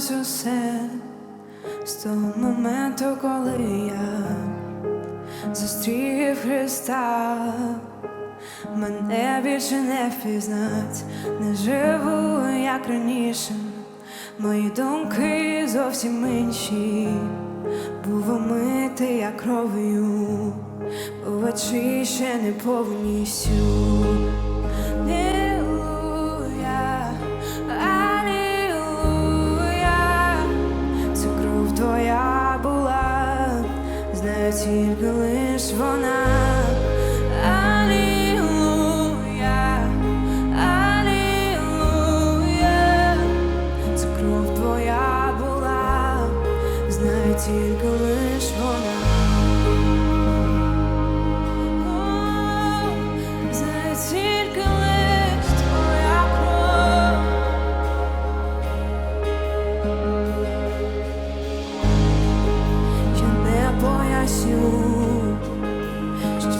щось усе з того моменту, коли я зустрів Христа, мене більше не впізнать, не живу, як раніше, мої думки зовсім інші, був омитий я кров'ю, очі ще не повністю.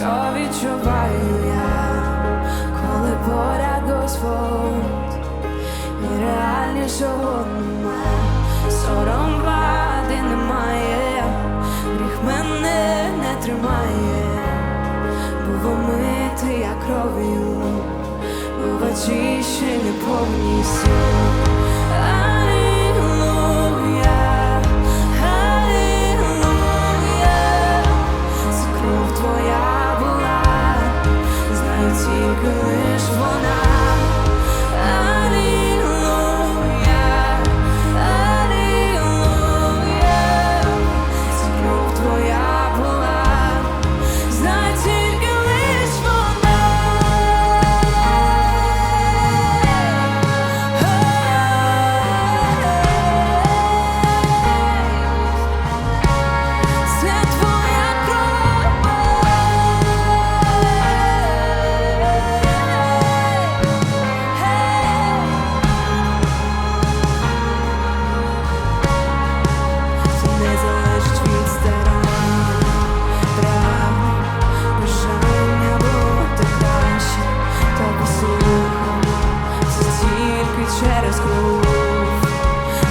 то відчуваю я, коли поряд Господь і реальнішого нема, сором вади немає, гріх мене не тримає, був омитий я кров'ю, був очищений повністю. Москву,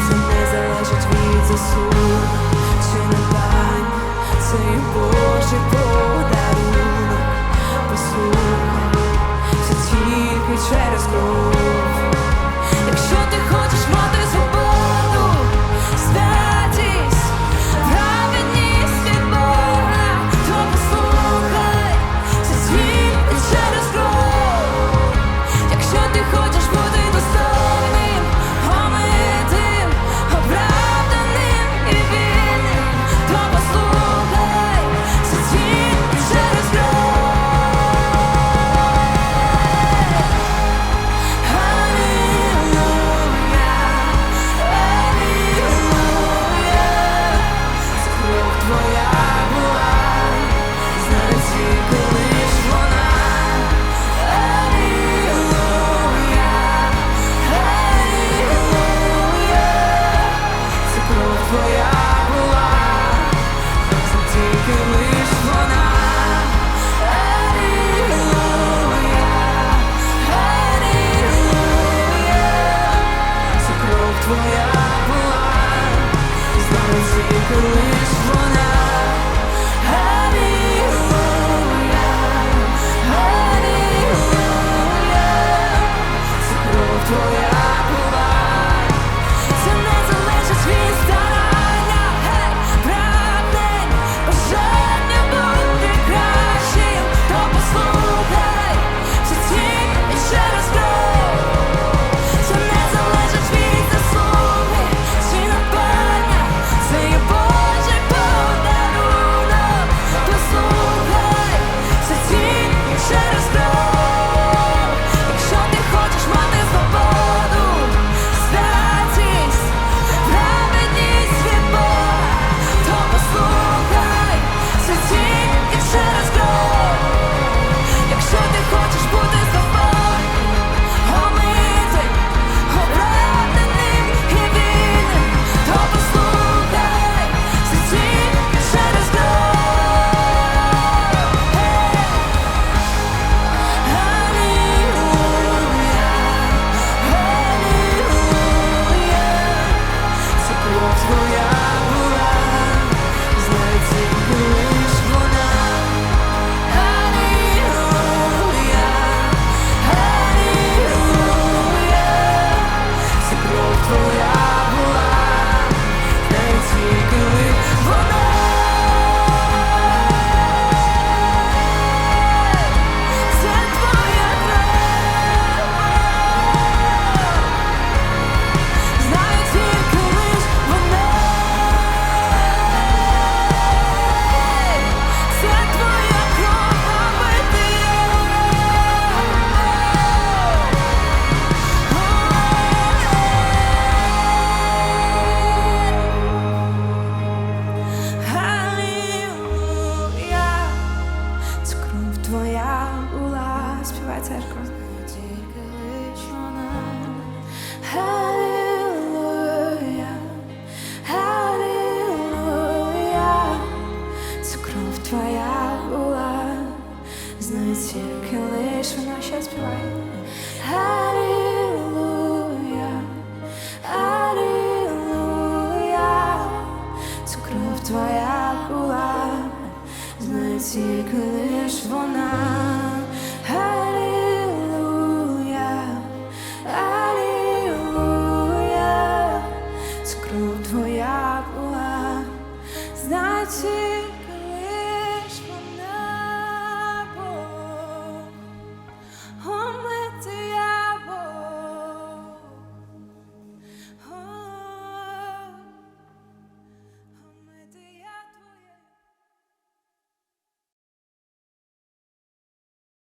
це не залежить від засу, чи не дань, це через кров. to тільки лиш вона.